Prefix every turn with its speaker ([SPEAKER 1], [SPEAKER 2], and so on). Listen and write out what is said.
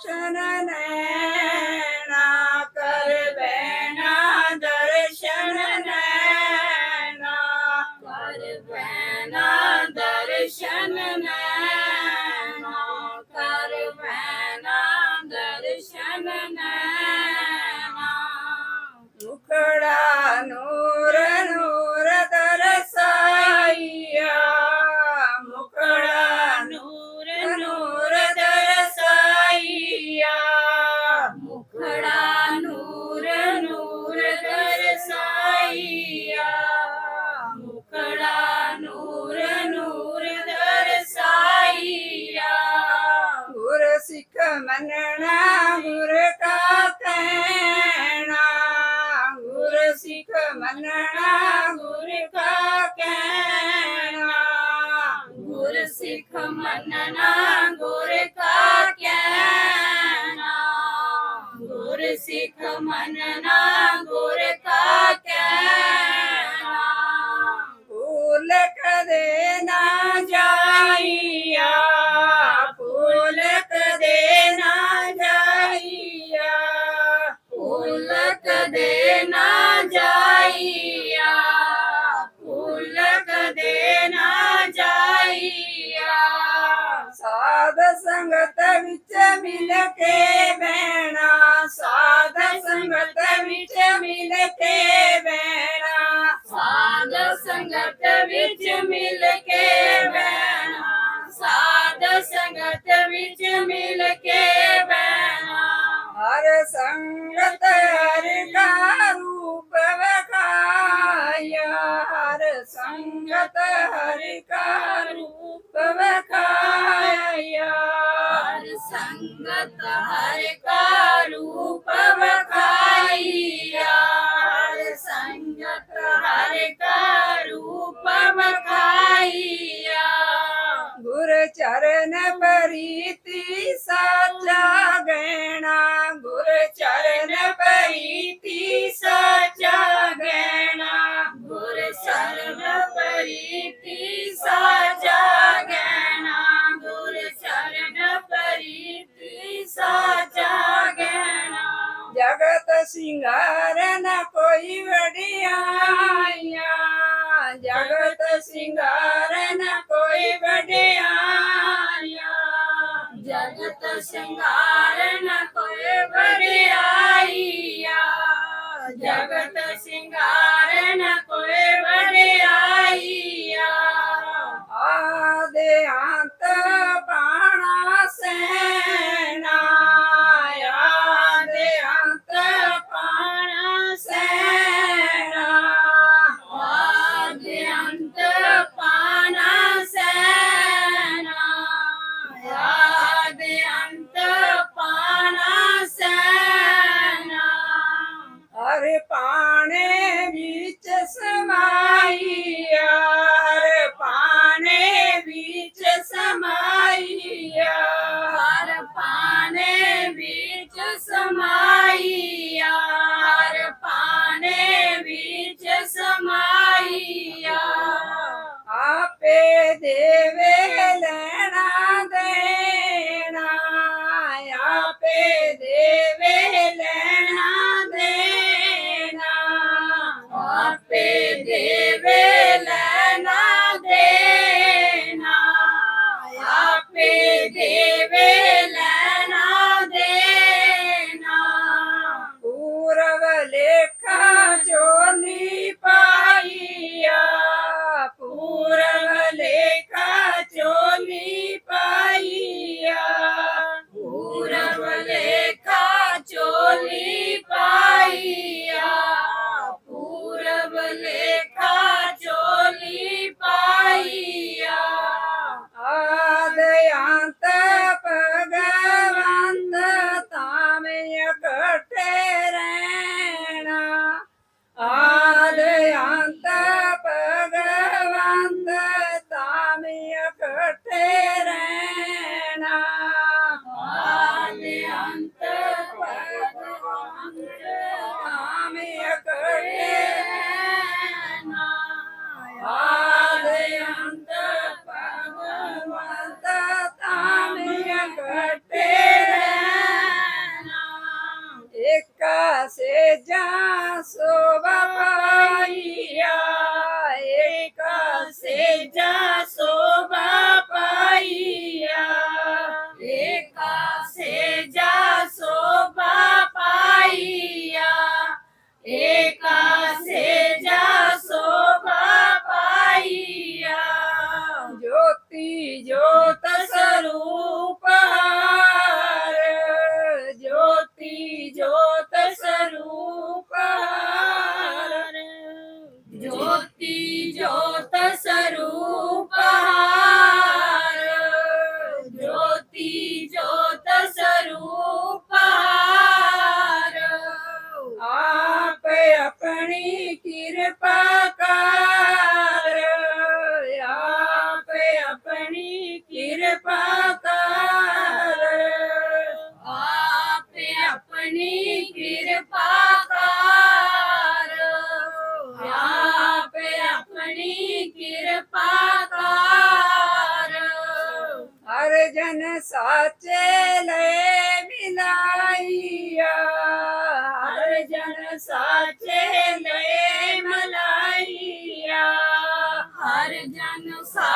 [SPEAKER 1] question and ਮੰਨਣਾ ਗੁਰ ਕਾ ਕਹਿਣਾ, ਗੁਰ ਸਿੱਖ ਮੰਨਣਾ, ਗੁਰ ਕਾ ਕਹਿਣਾ।
[SPEAKER 2] ਗੁਰ ਸਿੱਖ ਮੰਨਣਾ, ਗੁਰ ਕਾ ਕਹਿਣਾ। ਗੁਰ ਸਿੱਖ ਮੰਨਣਾ, ਗੁਰ ਕਾ ਕਹਿਣਾ।
[SPEAKER 1] ਭੂਲ ਕਦੇ ਸੰਗਤ ਵਿੱਚ ਮਿਲ ਕੇ ਬਹਿਣਾ ਸਾਧ ਸੰਗਤ ਵਿੱਚ ਮਿਲ ਕੇ ਬਹਿਣਾ
[SPEAKER 2] ਸਾਧ ਸੰਗਤ ਵਿੱਚ ਮਿਲ ਕੇ ਬਹਿਣਾ ਸਾਧ ਸੰਗਤ ਵਿੱਚ ਮਿਲ ਕੇ ਬਹਿਣਾ।
[SPEAKER 1] ਹਰ ਸੰਗਤ ਹਰ ਕਾ ਰੂਪ ਵਖਾਇਆ, ਹਰ ਸੰਗਤ ਹਰ ਕਾ ਰੂਪ ਵਖਾਇਆ।
[SPEAKER 2] ਹਰ ਸੰਗਤ ਹਰ ਕਾ ਰੂਪ
[SPEAKER 1] ਜਗਤ ਸਿੰਗਾਰ ਨ ਕੋਈ ਵਡਿਆਈਆ ਜਗਤ ਸਿੰਗਾਰ ਨ ਕੋਈ ਵਡਿਆਈਆ
[SPEAKER 2] ਜਗਤ ਸ਼ਿੰਗਾਰ escolher. Adoro! ਜਨ ਸਾਚੇ ਲੈ ਮਿਲਾਈਆ।
[SPEAKER 1] ਹਰ ਜਨ ਸਾਚੇ ਲੈ ਮਲਾਈਆ।
[SPEAKER 2] ਹਰ ਜਨ ਸਾ